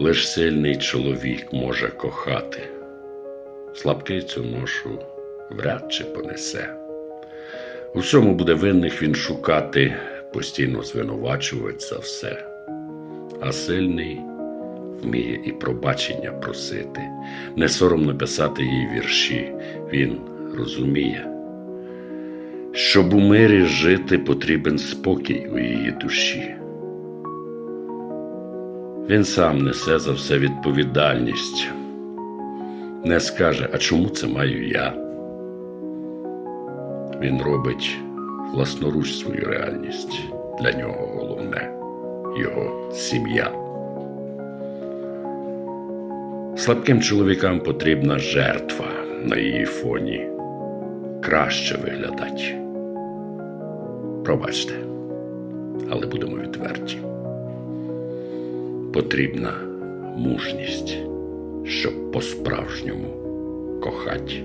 Лиш сильний чоловік може кохати. Слабкий цю ношу вряд чи понесе. У всьому буде винних він шукати, постійно звинувачувати за все. А сильний вміє і пробачення просити, не соромно писати їй вірші. Він розуміє, щоб у мирі жити потрібен спокій у її душі. Він сам несе за все відповідальність, не скаже, а чому це маю я? Він робить власноруч свою реальність. Для нього головне його сім'я. Слабким чоловікам потрібна жертва на її фоні. Краще виглядать. Пробачте, але будемо відверті. Потрібна мужність, щоб по-справжньому кохати.